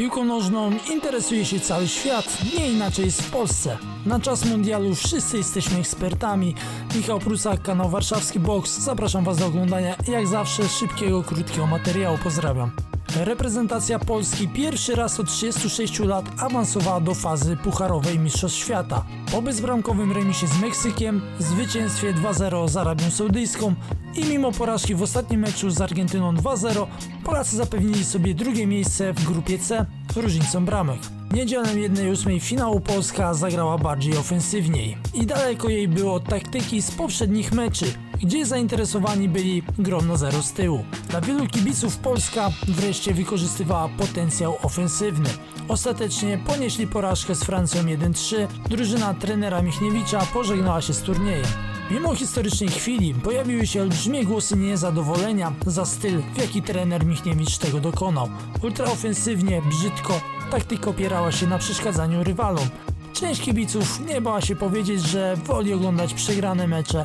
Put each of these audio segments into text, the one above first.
Piłką nożną interesuje się cały świat, nie inaczej jest w Polsce. Na czas mundialu wszyscy jesteśmy ekspertami. Michał Prusak, kanał Warszawski Box. Zapraszam Was do oglądania jak zawsze szybkiego, krótkiego materiału. Pozdrawiam. Reprezentacja Polski pierwszy raz od 36 lat awansowała do fazy pucharowej Mistrzostw Świata. Po bezbramkowym remisie z Meksykiem, zwycięstwie 2-0 z Arabią Saudyjską i mimo porażki w ostatnim meczu z Argentyną 2-0, Polacy zapewnili sobie drugie miejsce w grupie C różnicą bramek. Niedzielę 1-8 finału Polska zagrała bardziej ofensywniej i daleko jej było od taktyki z poprzednich meczy, gdzie zainteresowani byli grom na zero z tyłu. Dla wielu kibiców Polska wreszcie wykorzystywała potencjał ofensywny. Ostatecznie ponieśli porażkę z Francją 1-3, drużyna trenera Michniewicza pożegnała się z turniejem. Mimo historycznej chwili pojawiły się olbrzymie głosy niezadowolenia za styl, w jaki trener Michniewicz tego dokonał. Ultraofensywnie, brzydko, taktyka opierała się na przeszkadzaniu rywalom. Część kibiców nie bała się powiedzieć, że woli oglądać przegrane mecze,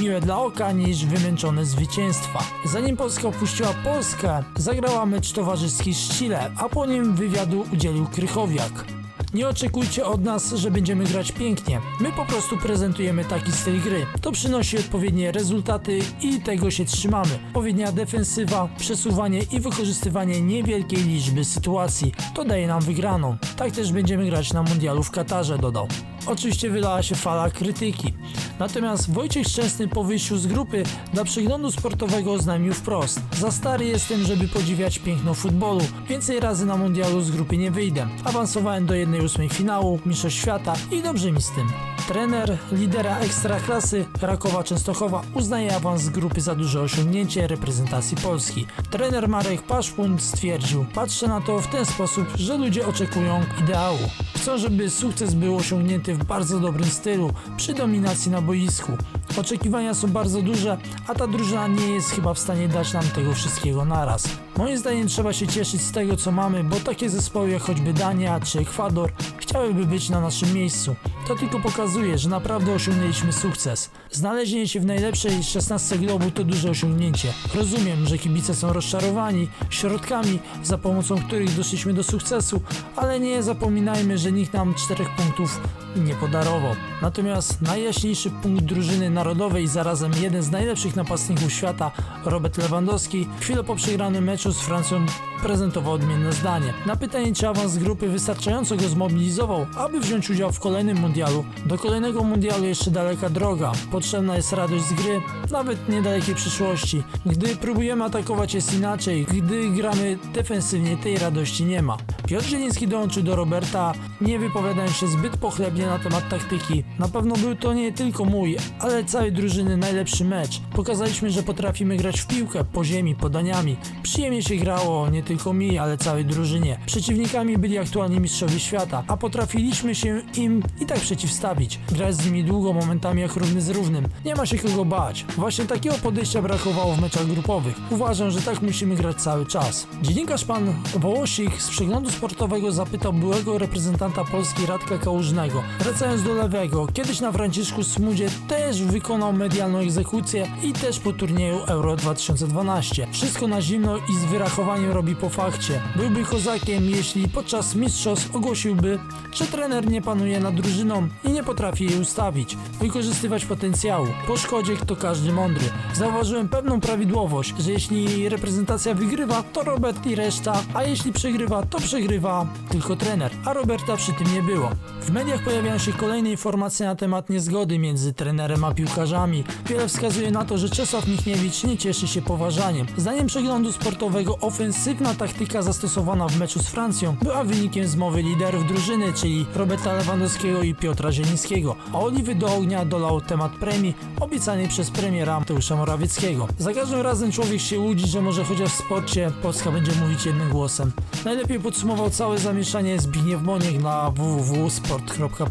miłe dla oka niż wymęczone zwycięstwa. Zanim Polska opuściła Polskę, zagrała mecz towarzyski z Chile, a po nim wywiadu udzielił Krychowiak. Nie oczekujcie od nas, że będziemy grać pięknie. My po prostu prezentujemy taki styl gry. To przynosi odpowiednie rezultaty i tego się trzymamy. Odpowiednia defensywa, przesuwanie i wykorzystywanie niewielkiej liczby sytuacji. To daje nam wygraną. Tak też będziemy grać na mundialu w Katarze, dodał. Oczywiście wylała się fala krytyki. Natomiast Wojciech Szczęsny po wyjściu z grupy dla przeglądu sportowego oznajmił wprost. Za stary jestem, żeby podziwiać piękno futbolu. Więcej razy na mundialu z grupy nie wyjdę. Awansowałem do 1-8 finału, mistrzostw świata i dobrze mi z tym. Trener lidera ekstraklasy Rakowa Częstochowa uznaje awans grupy za duże osiągnięcie reprezentacji Polski. Trener Marek Paszpun stwierdził, patrzę na to w ten sposób, że ludzie oczekują ideału. Chcą, żeby sukces był osiągnięty w bardzo dobrym stylu, przy dominacji na boisku. Oczekiwania są bardzo duże, a ta drużyna nie jest chyba w stanie dać nam tego wszystkiego naraz. Moim zdaniem trzeba się cieszyć z tego co mamy, bo takie zespoły jak choćby Dania czy Ekwador chciałyby być na naszym miejscu. To tylko pokazuje, że naprawdę osiągnęliśmy sukces. Znalezienie się w najlepszej 16 globu to duże osiągnięcie. Rozumiem, że kibice są rozczarowani środkami, za pomocą których doszliśmy do sukcesu, ale nie zapominajmy, że nikt nam czterech punktów nie podarował. Natomiast najjaśniejszy punkt drużyny narodowej, zarazem jeden z najlepszych napastników świata, Robert Lewandowski, chwilę po przegranym meczu z Francją prezentował odmienne zdanie. Na pytanie, czy awans grupy wystarczająco go zmobilizował, aby wziąć udział w kolejnym mundialu. Do kolejnego mundialu jeszcze daleka droga. Potrzebna jest radość z gry, nawet niedalekiej przyszłości. Gdy próbujemy atakować jest inaczej, gdy gramy defensywnie tej radości nie ma. Piotr Zieliński dołączył do Roberta, nie wypowiadając się zbyt pochlebnie na temat taktyki. Na pewno był to nie tylko mój, ale całej drużyny najlepszy mecz. Pokazaliśmy, że potrafimy grać w piłkę, po ziemi, podaniami. Przyjemnie się grało, nie tylko mi, ale całej drużynie. Przeciwnikami byli aktualni mistrzowie świata, a potrafiliśmy się im i tak przeciwstawić. Grać z nimi długo, momentami jak równy z równym. Nie ma się kogo bać. Właśnie takiego podejścia brakowało w meczach grupowych. Uważam, że tak musimy grać cały czas. Dziennikarz pan Wołosik z przeglądu sportowego zapytał byłego reprezentanta Polski Radka Kałużnego. Wracając do lewego, kiedyś na Franciszku Smudzie też wykonał medialną egzekucję i też po turnieju Euro 2012. Wszystko na zimno i z wyrachowaniem robi po fakcie. Byłby kozakiem, jeśli podczas mistrzostw ogłosiłby, że trener nie panuje nad drużyną i nie potrafi jej ustawić, wykorzystywać potencjału. Po szkodzie to każdy mądry. Zauważyłem pewną prawidłowość, że jeśli reprezentacja wygrywa, to Robert i reszta, a jeśli przegrywa, to przegrywa tylko trener, a Roberta przy tym nie było. W mediach pojawiają się kolejne informacje na temat niezgody między trenerem a piłkarzami. Wiele wskazuje na to, że Czesław Michniewicz nie cieszy się poważaniem. Zdaniem przeglądu sportowego ofensywna taktyka zastosowana w meczu z Francją była wynikiem zmowy liderów drużyny, czyli Roberta Lewandowskiego i Piotra Zielińskiego, a oliwy do ognia dolał temat premii obiecanej przez premiera Mateusza Morawieckiego. Za każdym razem człowiek się łudzi, że może chociaż w sporcie Polska będzie mówić jednym głosem. Najlepiej podsumował całe zamieszanie Zbigniew Moniek na www.sport.pl.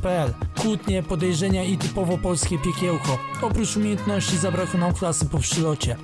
Kłótnie, podejrzenia i typowo polskie piekiełko. Oprócz umiejętności zabrakło nam klasy po przylocie.